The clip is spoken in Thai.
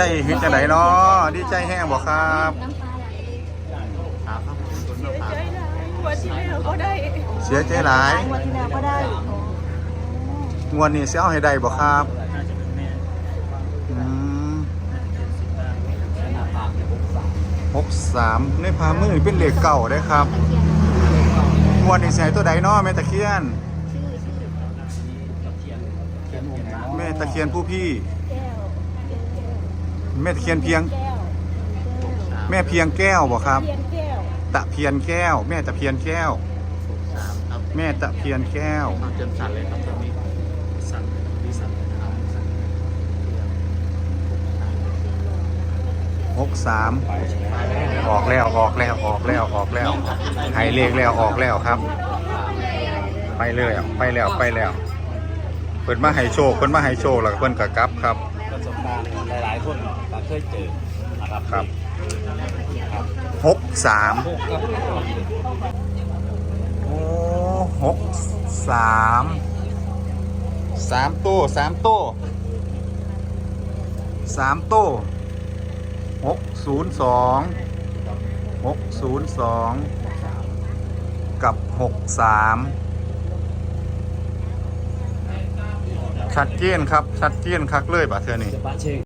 ใจเห็นจังไหนเนาะดีใจแห้งบ่ครับน้ำปลาไหลครับคุณมะพร้าววันที่แล้วก็ได้เสียใจหลายวันที่แล้วก็ได้งวดนี้สิเอาให้ได้บ่ครับน่าจะเป็นแม่อืมหน้าปากเนี่ยผมสั่งหกสามในพามือเป็นเลขเก่าได้ครับตะเคียนงวดนี้สิให้ตัวใดเนาะแม่ตะเคียนชื่อชื่อกับเทียนเทียนวงนะแม่ตะเคียนผู้พี่ แก้วแม่ตะเคียนเพียง แก้วแม่เพียงแก้วบ่ครับ เพียนแก้วตะเพียนแก้ว แม่ตะเพียนแก้วสามครับแม่ตะเพียนแก้วความจนสั่นเลยครับตอนนี้สั่นนี่สั่นเลยนะครับสั่นหกสามออกแล้วออกแล้วออกแล้วออกแล้วให้เลขแล้วออกแล้วครับ ไปเลยอะไปแล้วไปแล้วเพิ่นมาให้โชคเพิ่นมาให้โชคแล้วก็เพิ่นก็กลับครับ ประสบการณ์หลาย ๆ คนก็เคยเจอนะครับครับ หกสามพวกครับโอ้หกสามสามโต้สามโต้สามโต้หกศูนย์สองหกศูนย์สองกับหกสาม ชัดเจนครับ ชัดเจนคักเลยบาเทือนี่ จะบะเชง